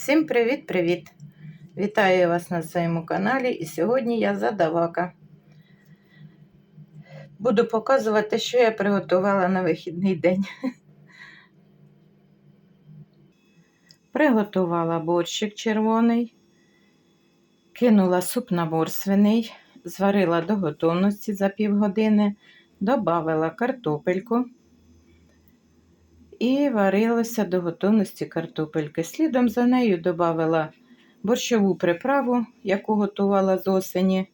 Всім привіт-привіт! Вітаю вас на своєму каналі і сьогодні я задавака. Буду показувати, що я приготувала на вихідний день. Приготувала борщик червоний, кинула суп на морсвиний, зварила до готовності за півгодини, додала картопельку і варилася до готовності картопельки. Слідом за нею додала борщову приправу, яку готувала з осені.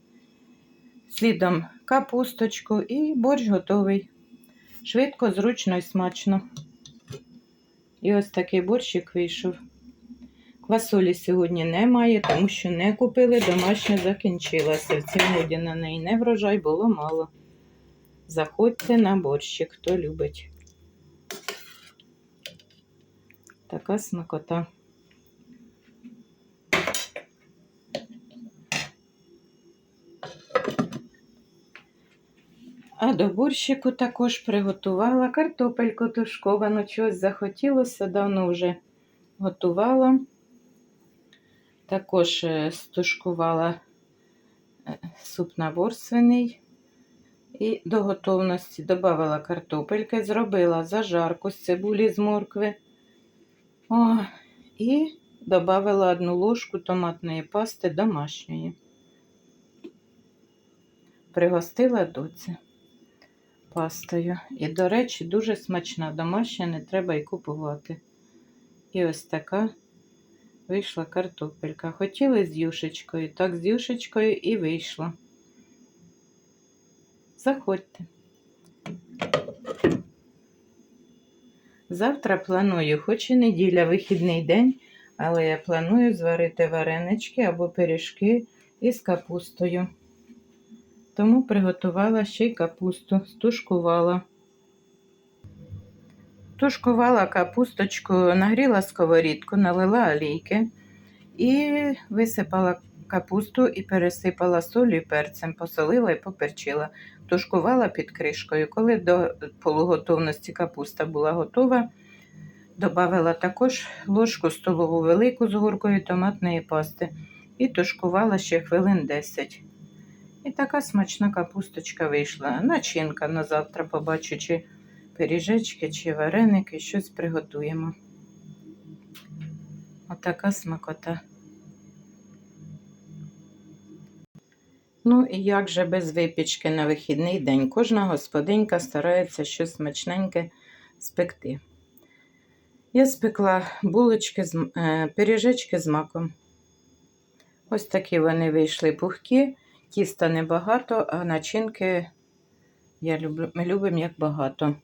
Слідом капусточку і борщ готовий. Швидко, зручно і смачно. І ось такий борщик вийшов. Квасолі сьогодні немає, тому що не купили, домашня закінчилася. В цім годі на неї не врожай, було мало. Заходьте на борщик, хто любить. Така смакота. А до борщику також приготувала картопельку тушковану. Чогось захотілося, давно вже готувала. Також е, стушкувала е, суп на борсвиний. І до готовності додала картопельки, зробила зажарку з цибулі з моркви. О, і додала одну ложку томатної пасти домашньої. Пригостила доці пастою. І, до речі, дуже смачна домашня, не треба й купувати. І ось така вийшла картопелька. Хотіли з юшечкою, так з юшечкою і вийшло. Заходьте. Завтра планую, хоч і неділя, вихідний день, але я планую зварити варенички або пиріжки із капустою. Тому приготувала ще й капусту, стушкувала. Тушкувала капусточку, нагріла сковорідку, налила олійки і висипала капусту і пересипала солі перцем, посолила і поперчила. Тушкувала під кришкою. Коли до полуготовності капуста була готова, додала також ложку столову велику з горкою томатної пасти і тушкувала ще хвилин 10. І така смачна капусточка вийшла. Начинка на завтра побачу, чи пиріжечки, чи вареники, щось приготуємо. Отака смакота. Ну і як же без випічки на вихідний день? Кожна господинька старається щось смачненьке спекти. Я спекла булочки, з, е, пиріжечки з маком. Ось такі вони вийшли пухкі, тіста небагато, а начинки я люблю, ми любимо як багато.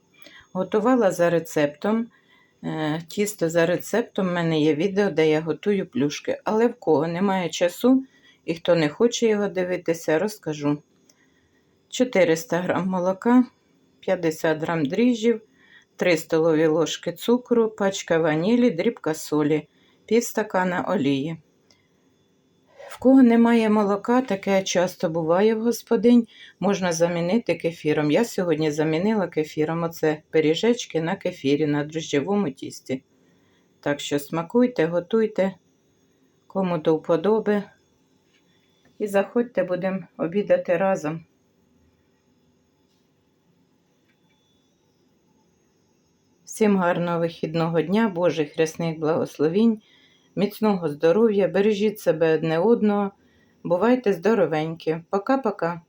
Готувала за рецептом. Е, Тісто за рецептом в мене є відео, де я готую плюшки. Але в кого немає часу, і хто не хоче його дивитися, розкажу. 400 г молока, 50 г дріжджів, 3 столові ложки цукру, пачка ванілі, дрібка солі, пів стакана олії. В кого немає молока, таке часто буває в господинь, можна замінити кефіром. Я сьогодні замінила кефіром. Оце пиріжечки на кефірі, на дрожжевому тісті. Так що смакуйте, готуйте, кому до вподоби. І заходьте, будемо обідати разом. Всім гарного вихідного дня, Божих рясних благословінь, міцного здоров'я, бережіть себе одне одного, бувайте здоровенькі. Пока-пока.